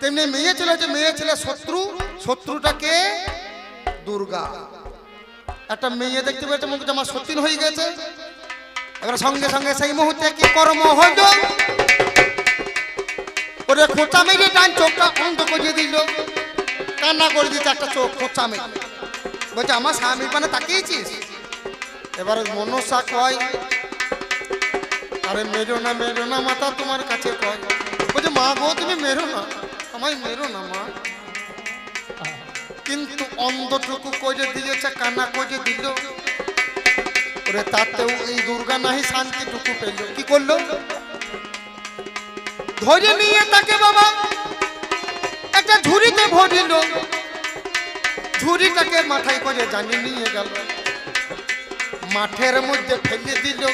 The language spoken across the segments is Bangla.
তেমনি মেয়ে ছেলে হচ্ছে মেয়ে ছেলে শত্রু, শত্রুটাকে দুর্গা। একটা মেয়ে দেখতে পেয়েছে মুখ আমার সতীন হয়ে গেছে। এবার সঙ্গে সঙ্গে সেই মুহূর্তে কি কর্ম হইল? ওরে খোঁচা মেরে ডান চোখটা অন্ধ করে দিল। কান্না করে দিচ্ছে একটা চোখ, খোঁচা মেরে। বলছে, আমার স্বামীর মানে তাকিয়েছিস? এবার মনসা কয়, আরে মেরো না মেরো না, মাতা তোমার কাছে কয়। বলছে, মা গো, তুমি মেরো না। আমায় মেরো না, মা। কিন্তু অন্ধটুকু করে দিয়েছে, কান্না করে দিল। ওরে, তাতেও এই দুর্গা নাহি শান্তিটুকু পেল। কি করল? ধরে নিয়ে তাকে বাবা, একটা ঝুড়িতে ভরিল। ঝুড়িটাকে মাথায় করে জানি নিয়ে গেল। মাঠের মধ্যে ফেলে দিল।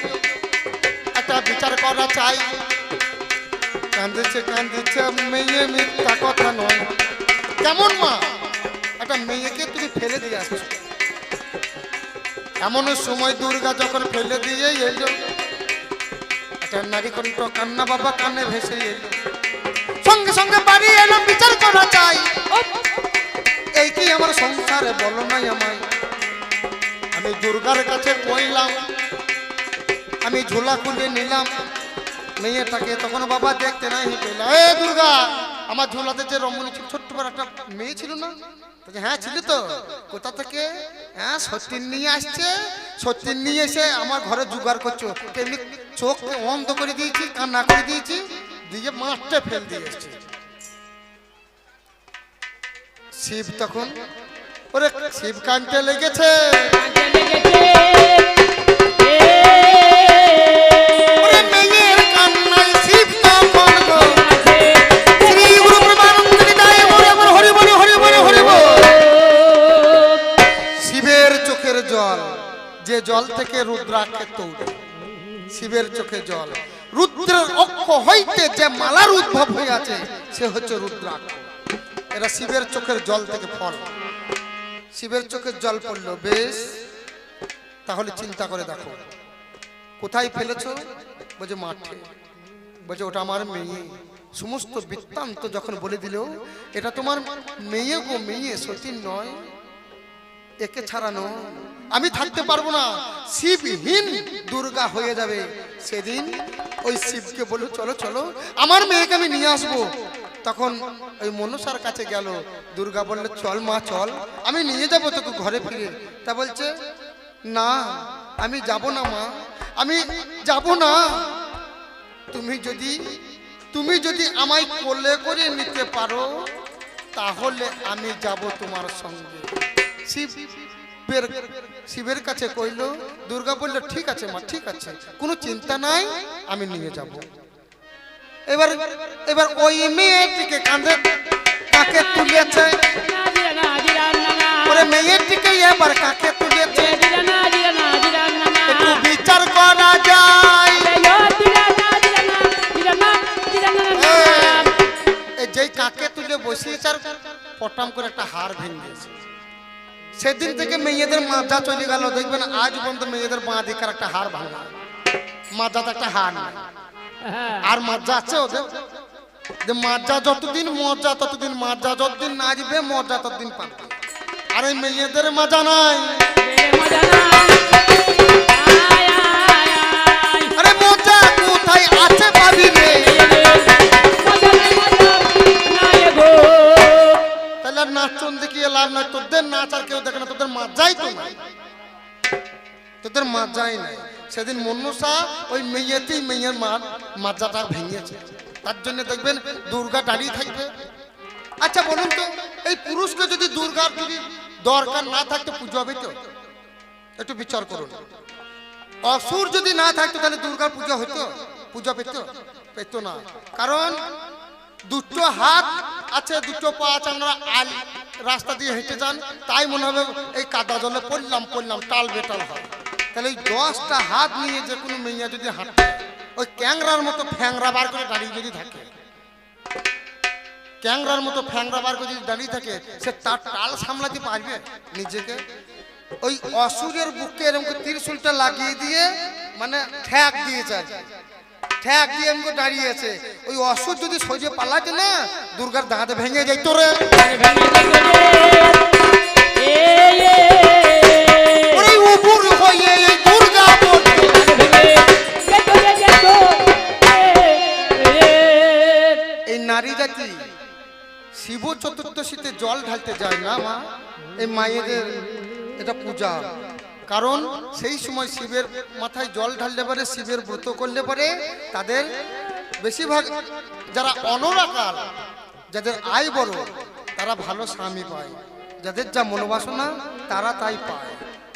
একটা বিচার করা চাই। কান্দিছে কান্দিছে, মেয়ে মিথ্যা কথা নয়। কেমন মা? একটা মেয়েকে তুমি ফেলে দিয়ে আসছো। এমন সময় দুর্গা যখন ফেলে দিয়ে এলো, একটা নারী কণ্ঠ কান্না বাবা কানে ভেসে এলো। সঙ্গে সঙ্গে বাড়ি এলো, বিচার করা চাই। এই কি আমার সংসারে বলো নাই আমায়? আমি দুর্গার কাছে কইলাম, আমি ঝোলা খুলে নিলাম। মেয়েটাকে তখন বাবা দেখতে নাই পেলাম এ দুর্গা, আমার ঝোলাতে যে রমণী ছোট্ট বড় একটা মেয়ে ছিল না? হ্যাঁ ছিল তো। কোথা থেকে? হ্যাঁ সত্যিন নিয়ে আসছে। সত্যিন নিয়ে এসে আমার ঘরে জোগাড় করছ। তেমনি চোখ অন্ধ করে দিয়েছি, কান্না করে দিয়েছি, দিয়ে মাঠটা ফেল দিয়ে এসছি। শিব তখন, ওরে, শিব কানতে লেগেছে। জল থেকে রুদ্রাক্ষে তৈরি, শিবের চোখে জল। রুদ্রের অক্ষ হইতে যে মালার উদ্ভব হয়ে আছে সে হচ্ছে রুদ্রাক্ষ। এরা শিবের চোখের জল থেকে ফল। শিবের চোখের জল পড়ল, বেশ। তাহলে চিন্তা করে দেখো, কোথায় ফেলেছো? বলছে মাঠে। বলছে, ওটা আমার মেয়ে। সমস্ত বৃত্তান্ত যখন বলে দিল, এটা তোমার মেয়ে গো, মেয়ে, সতীন নয়, একে ছাড়ানো আমি থাকতে পারব না। শিবহীন দুর্গা হয়ে যাবে। সেদিন ওই শিবকে বলল, চলো চলো, আমার মেয়েকে আমি নিয়ে আসব। তখন ওই মনসার কাছে গেল। দুর্গা বলল, চল মা, চল, আমি নিয়ে যাব তোকে ঘরে ফিরে। তা বলছে, না, আমি যাব না মা, আমি যাব না। তুমি যদি তুমি যদি আমায় কোলে করে নিতে পারো, তাহলে আমি যাব তোমার সঙ্গে। শিবের শিবের কাছে কইল, দুর্গা বলল, ঠিক আছে মা, ঠিক আছে, কোনো চিন্তা নাই, আমি নিয়ে যাব। এবার এবার ওই মেয়েটিকে কাঁধে কাকে তুলেছে। ওরে মেয়েটিকে এবার কাকে তুলেছে। একটু বিচার করা যায়। যেই কাকে তুলে বসিয়েছে আর পটাম করে একটা হার ভেঙে দিয়েছে। সেদিন থেকে মেয়েদের মাজা চলে গেল, দেখবেন আজ পর্যন্ত মেয়েদের বাঁ দিকার একটা হার ভাঙা। মাজাতে একটা হার নাই। আর মাজা আছে ওদের। যে মাজা যতদিন মজা, ততদিন মাজা যতদিন নাচবে, মজা ততদিন পাবে। আর এই মেয়েদের মাজা নাই। আরে লাভ নাই তোদের নাচ আর কেউ দেখে না, তোদের মাজাই তো নাই তোদের মাজাই নাই। সেদিন মনুষা ওই মেয়েতেই মেয়ের মা, মাজাটা ভেঙেছে। তার জন্য দেখবেন দুর্গা দাঁড়িয়ে থাকবে। আচ্ছা বলুন তো, এই পুরুষকে যদি দুর্গার যদি দরকার না থাকতো, পুজো হবে তো? একটু বিচার করুন। অসুর যদি না থাকতো, তাহলে দুর্গার পূজা হতো? পূজা পেত? পেত না। কারণ দুটো হাত আছে, দুটো পা আছে, আমরা আল। রাস্তা দিয়ে হেঁটে যান, তাই মনে হবে এই কাদা জলে পড়লাম পড়লাম, টাল বেটাল হয় তাহলে এই দশটা হাত নিয়ে যে কোনো মেয়ে যদি হাঁটে, ওই ক্যাংরার মতো ফ্যাংরা বার করে দাঁড়িয়ে যদি থাকে, ক্যাংরার মতো ফ্যাংরা বার করে যদি দাঁড়িয়ে থাকে, সে তার টাল সামলাতে পারবে নিজেকে ওই অসুরের বুকে এরকম ত্রিশুলটা লাগিয়ে দিয়ে মানে ঠ্যাক আর কি। ঠ্যাক দিয়ে আমাকে দাঁড়িয়েছে ওই অসুর যদি সহ্যে পালাতে না, দুর্গার দাঁত ভেঙে যাইত রে। উপুর হয়ে এই নারী জাতি, শিব চতুর্দশীতে জল ঢালতে যায় না মা? এই মায়েদের এটা পূজা। কারণ সেই সময় শিবের মাথায় জল ঢাললে পারে, শিবের ব্রত করলে পারে তাদের বেশিরভাগ যারা অনরাকার যাদের আয় বড়, তারা ভালো স্বামী পায়। যাদের যা মনোবাসনা, তারা তাই পায়।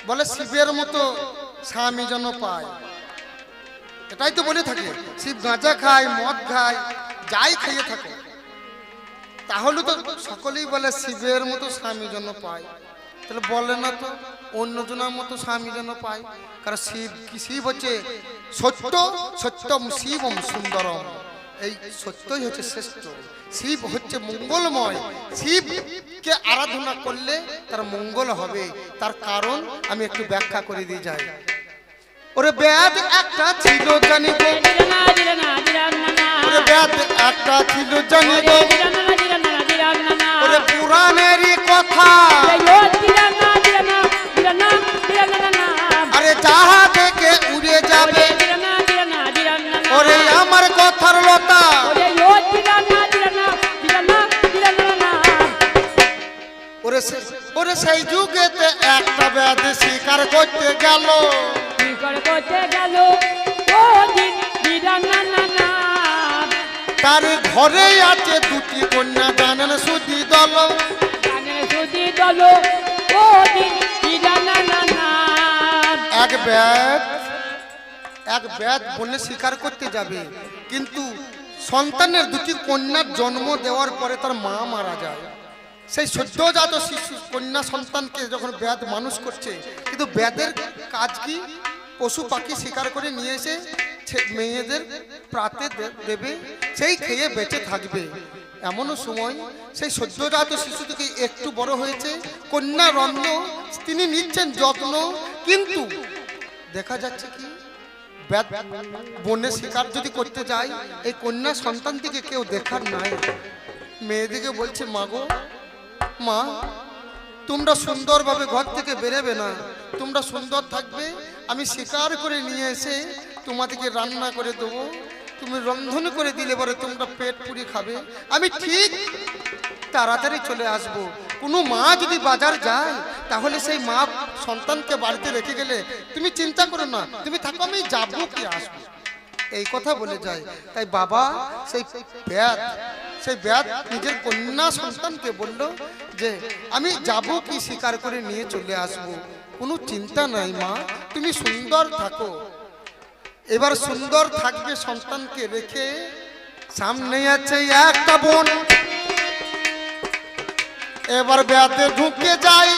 বলে শিবের মতো স্বামী যেন পায়। এটাই তো বলে থাকে, শিব গাঁজা খায়, মদ খায়, যাই খেয়ে থাকে তাহলে তো সকলেই বলে শিবের মতো স্বামী যেন পায়। তাহলে বলে না তো? অন্যজনের মতো স্বামী যেন পায়। কারণ শিব কি শিব হচ্ছে? সত্য, সত্যম শিবম সুন্দরম। এই সত্যই হচ্ছে শ্রেষ্ঠ। শিব হচ্ছে মঙ্গলময়। শিবকে আরাধনা করলে তার মঙ্গল হবে। তার কারণ আমি একটু ব্যাখ্যা করে দিয়ে যাই। ওরে ব্যাদ একটা ছিল, জানিব? ওরে ব্যাদ একটা ছিল, জানিব? ওরে পুরাণেরই কথা। যাহা থেকে উড়ে যাবে। ওরে আমার কথার লতা। ওরে ওরে সেই যুগেতে একটা ব্যাধ স্বীকার করতে গেল। তার ঘরে আছে দুটি কন্যা জানেন সুদি দল। এক ব্যাধ এক ব্যাধ বলে স্বীকার করতে যাবে। কিন্তু সন্তানের দুটি কন্যার জন্ম দেওয়ার পরে তার মা মারা যায়। সেই সদ্যজাত শিশু, কন্যা সন্তানকে যখন ব্যাধ মানুষ করছে, কিন্তু ব্যাধের কাজ কি? পশু পাখি শিকার করে নিয়ে এসে মেয়েদের প্রাতে দেবে, সেই খেয়ে বেঁচে থাকবে। এমনও সময় সেই সদ্যজাত শিশু থেকে একটু বড় হয়েছে। কন্যা রত্ন তিনি নিচ্ছেন যত্ন, কিন্তু দেখা যাচ্ছে কি? বনে শিকার যদি করতে যায়, এই কন্যা সন্তান থেকে কেউ দেখার নাই। মেয়েদিকে বলছে মাগো মা, তোমরা সুন্দরভাবে ঘর থেকে বেরোবে না। তোমরা সুন্দর থাকবে। আমি শিকার করে নিয়ে এসে তোমাদেরকে রান্না করে দেবো। তুমি রন্ধন করে দিলে পরে তোমরা পেট পুরি খাবে। আমি ঠিক তাড়াতাড়ি চলে আসব। কোনো মা যদি বাজার যায়, তাহলে সেই মা সন্তানকে বাড়িতে রেখে গেলে তুমি চিন্তা করো না, তুমি থাকো, আমি যাব কি আসব। এই কথা বলে যায়। তাই বাবা সেই ব্যাত সেই ব্যাত নিজের কন্যা সন্তানকে বলল যে, আমি যাব কি স্বীকার করে নিয়ে চলে আসব। কোনো চিন্তা নাই মা, তুমি সুন্দর থাকো। এবার সুন্দর থাকবে সন্তানকে রেখে সামনে আছে একটা বোন। এবার ব্যাতে ঢুকে যায়।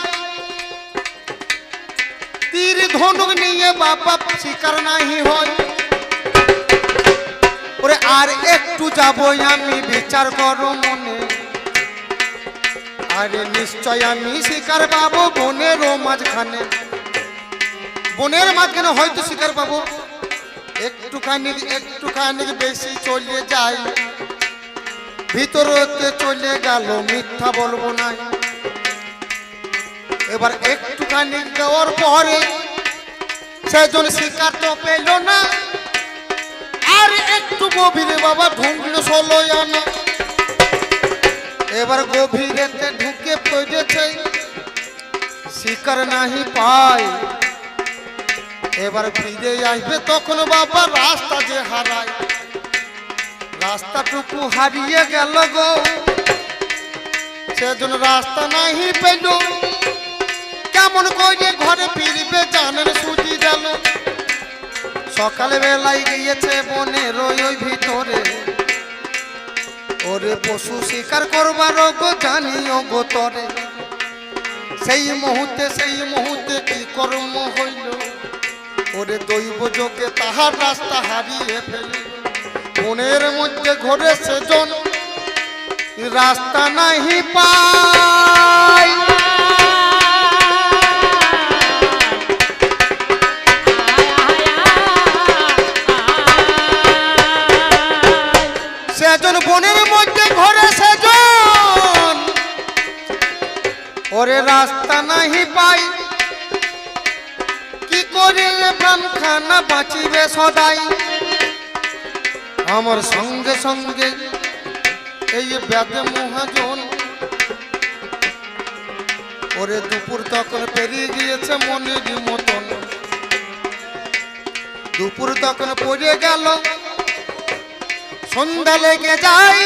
তীর ধনুক নিয়ে বাবা শিকার নাহি হয়। ওরে, আর একটু যাব আমি, বিচার করো মনে। আরে, নিশ্চয় আমি শিকার পাবো বনেরও মাঝখানে। বনের মাঝখানে হয়তো শিকার পাবো। একটুখানি একটুখানি বেশি চলে যাই। ভিতরতে চলে গেল, মিথ্যা বলব না এবার একটুখানি দেওয়ার পরে সেজন শিকার তো পেল না। আর একটু গভীরে বাবা ঢুকলো ষোলো আনা। এবার গভীরেতে ঢুকে পড়েছে, শিকার নাহি পায়। এবার ফিরে আসবে তখন বাবা রাস্তা যে হারায়। রাস্তাটুকু হারিয়ে গেল গো। সেজন্য রাস্তা নাহি পেল। কেমন করে ঘরে ফিরবে জানেন সুজি গেল সকালে বেলায় গিয়েছে বনের ওই ভিতরে। ওরে পশু শিকার করবার গো জানিও গো তরে। সেই মুহূর্তে সেই মুহূর্তে কি কর্ম হইল? ওরে দৈব যোগে তাহার রাস্তা হারিয়ে ফেলিল বনের মধ্যে ঘরে সেজন। রাস্তা নাহি পায়। ওরে রাস্তা নাহি পাই। কি করে প্রাণ খানা বাঁচিবে সদাই? আমার সঙ্গে সঙ্গে এই ব্যাধে মহাজন, ওরে দুপুর তখন পেরিয়ে গিয়েছে মনের মতন। দুপুর তখন পড়ে গেল, সন্ধ্যা লেগে যায়।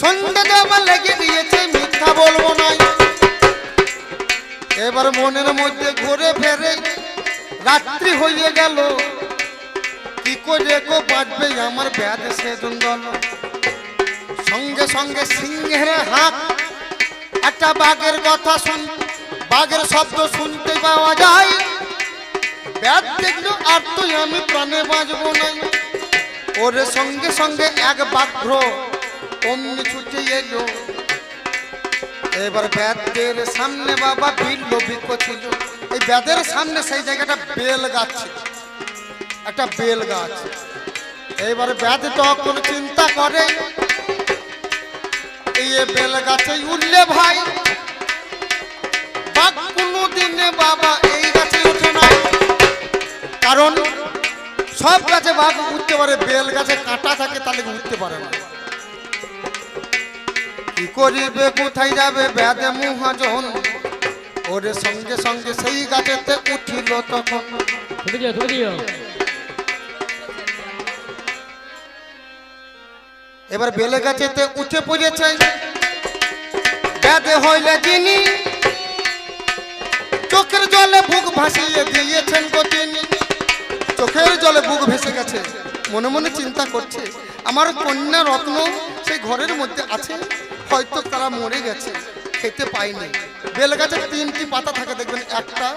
সন্ধ্যা দেওয়া লেগে গিয়েছে মিথ্যা বলব না এবার মনের মধ্যে ঘুরে ফেরে, রাত্রি হয়ে গেল। কি করে গো বাঁচবে আমার ব্যাধ সেজন দল সঙ্গে সঙ্গে সিংহের হাত, একটা বাঘের কথা শুন, বাঘের শব্দ শুনতে পাওয়া যায়। ব্যাধ দেখল, আর তুই আমি প্রাণে বাঁচবো না ওরে সঙ্গে সঙ্গে এক বাঘ্র ছুটে এলো। এবার ব্যাদের সামনে বাবা ছিল। এই ব্যাদের সামনে সেই জায়গাটা বেল গাছ একটা বেল গাছ। ব্যাধ তখন চিন্তা করে, এই বেল গাছে উঠলে ভাই, বাঘ কোনো দিনে বাবা এই গাছে ওঠে না। কারণ সব গাছে বাঘ উঠতে পারে, বেল গাছে কাঁটা থাকে তাহলে উঠতে পারে না। কি করিবে কোথায় যাবে? ব্যাধে মহাজন। ওরে সঙ্গে সঙ্গে সেই গাছেতে উঠিল তখন। এবার বেলে গাছেতে উঠে পড়েছে। ব্যাধে হইলে যিনি চোখের জলে বুক ভাসিয়ে দিয়েছেন গো তিনি। চোখের জলে বুক ভেসে গেছে। মনে মনে চিন্তা করছে আমার কন্যা রত্ন সেই ঘরের মধ্যে আছে? হয়তো তারা মরে গেছে, খেতে পায়নি। বেল গাছে তিনটি পাতা থাকে, দেখবেন একটা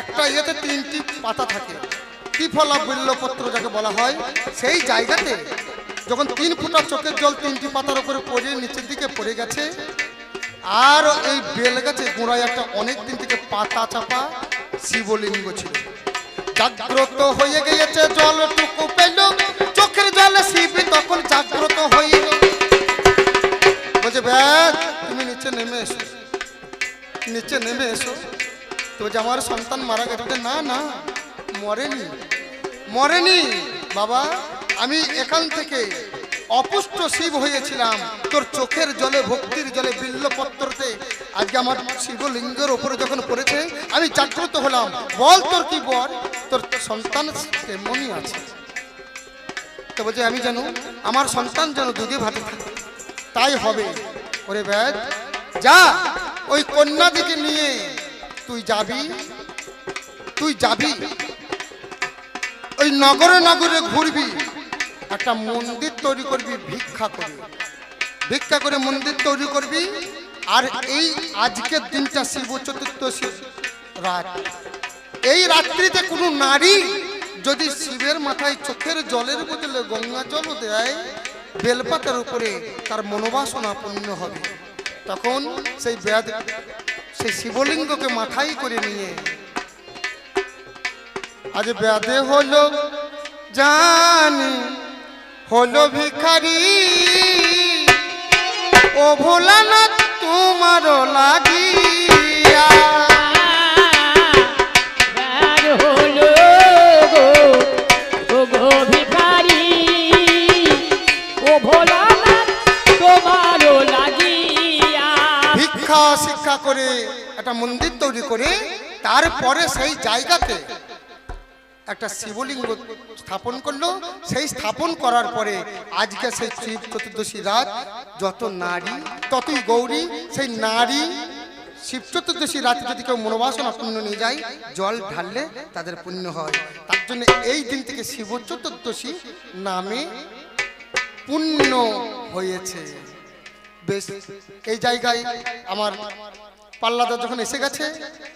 একটা ইয়েতে তিনটি পাতা থাকে। ত্রিফলা বিল্লপত্র যাকে বলা হয়, সেই জায়গাতে যখন তিন ফুটা চোখের জল তিনটি পাতার উপরে পড়ে, নিচের দিকে পড়ে গেছে, আর এই বেল গাছে গোড়ায় একটা অনেক দিন থেকে পাতা চাপা শিবলিঙ্গ ছিল। জাগ্রত হয়ে গিয়েছে জলটুকু পেল চোখের জলে শিব তখন জাগ্রত হইল। বলছে ব্যাগ তুমি নিচে নেমে এসো। নিচে নেমে এসো। তো বলছে, আমার সন্তান মারা গেছে। না না, মরেনি। মরেনি। বাবা, আমি এখান থেকে অপুষ্ট শিব হয়েছিলাম। তোর চোখের জলে, ভক্তির জলে, বিল্লপত্রতে। আজকে আমার শিবলিঙ্গের ওপরে যখন পড়েছে, আমি জাগ্রত হলাম। বল তোর কি বল? তোর সন্তান তেমনই আছে। তো বলছে, আমি জানো, আমার সন্তান যেন দুধে ভাতে থাকে। তাই হবে। ওরে ব্যাগ, যা। ওই কন্যা দিকে নিয়ে তুই যাবি। তুই যাবি। ওই নগরে নগরে ঘুরবি। একটা মন্দির তৈরি করবি, ভিক্ষা করে। ভিক্ষা করে মন্দির তৈরি করবি। আর এই আজকের দিনটা শিব চতুর্দশী রাত। এই রাত্রিতে কোনো নারী যদি শিবের মাথায় চোখের জলের বদলে গঙ্গা জলও দেয় বেলপাতার উপরে তার মনোবাসনা পূর্ণ হবে। তখন সেই ব্যাধ, সেই শিবলিঙ্গকে মাথায় করে নিয়ে আজ ব্যাধে হলো জানি, হলো ভিখারি। ও ভোলানাথ, তোমারও লাগিয়া করে একটা মন্দির তৈরি করে তারপরে সেই জায়গাতে একটা শিবলিঙ্গ স্থাপন করল। সেই স্থাপন করার পরে আজকে সেই শিব চতুর্দশী রাত, যত নারী, ততই গৌরী। সেই নারী শিব চতুর্দশী রাতে যদি কেউ মনোবাসনা পূর্ণ নিয়ে যায়, জল ঢাললে তাদের পুণ্য হয়। তার জন্য এই দিন থেকে শিব চতুর্দশী নামে পুণ্য হয়েছে। বেশ, এই জায়গায় আমার পাল্লাদা যখন এসে গেছে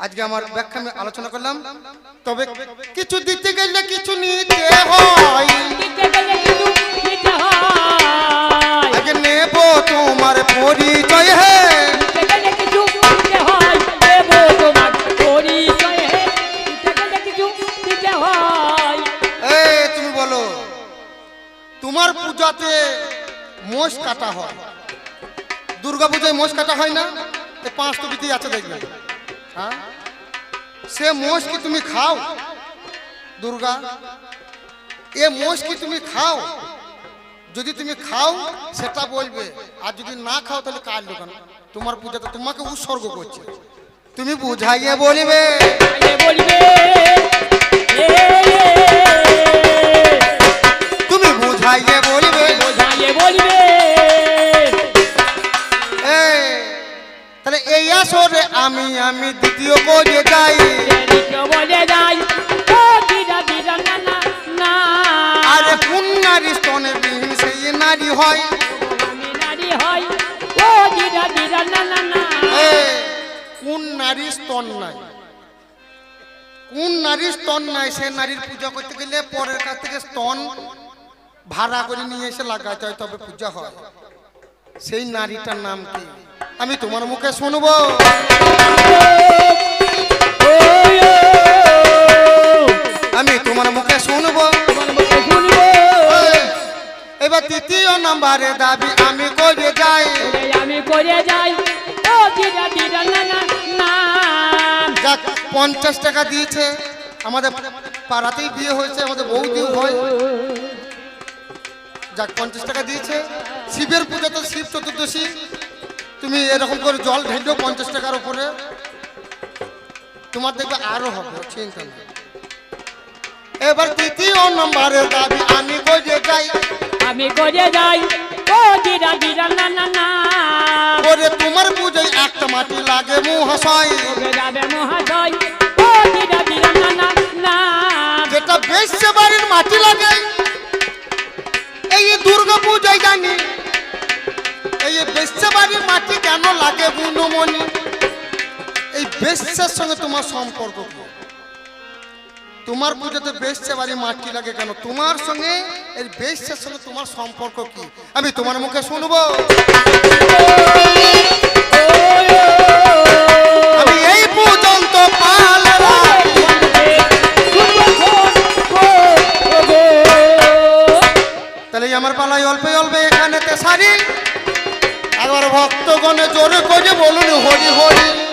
আজকে আমার ব্যাখ্যা আমি আলোচনা করলাম। তবে কিছু দিতে গেলে কিছু নিতে হয়। আগে নেব তোমার পরিচয় হে। তুমি বলো তোমার পূজাতে মোষ কাটা হয়। দুর্গা পূজায় মোষ কাটা হয় না? এই বিধি টুপিতেই আছে দেখবে। হ্যাঁ? সে মোষ কি তুমি খাও? দুর্গা, এ মোষ কি তুমি খাও? যদি তুমি খাও, সেটা বলবে। আর যদি না খাও, তাহলে কার দোকান? তোমার পূজাতে তোমাকে উৎসর্গ করছে। তুমি বুঝাইয়ে বলবে। বলিবে। সে নারীর পূজা করতে গেলে পরের কাছ থেকে স্তন ভাড়া করে নিয়ে এসে লাগাতে হয় তবে পূজা হয়। সেই নারীটার নাম কি? আমি তোমার মুখে শুনব। আমি তোমার মুখে শুনব। এবার তৃতীয় নাম্বারে দাবি আমি করে যাই। আমি করে যাই। পঞ্চাশ টাকা দিয়েছে। আমাদের পাড়াতেই বিয়ে হয়েছে আমাদের বৌদিও হয়। যাক পঞ্চাশ টাকা দিয়েছে। শিবের পুজো তো শিব চতুর্দশী। তুমি এরকম করে জল ঢেলো পঞ্চাশ টাকার উপরে। তোমার দেখবে আরও হবে চিন্তা নেই। এবার তৃতীয় নম্বরে দাবি আমি করে যাই। আমি করে যাই ও দিদা দিদা না না না করে তোমার পুজোয় একটা মাটি লাগে মহাশয়। যাবে মহাশয় ও দিদা দিদা না না। যেটা বেশে বাড়ির মাটি লাগে, এই দুর্গা পূজায় জানি, এই বেশে বাড়ির মাটি কেন লাগে গুণমণি এই বেশ্যার সঙ্গে তোমার সম্পর্ক তোমার পুজোতে বেশে বাড়ির মাটি লাগে কেন? তোমার সঙ্গে এই বেশ্যার সঙ্গে তোমার সম্পর্ক কি? আমি তোমার মুখে শুনব। বলুন হরি হরি।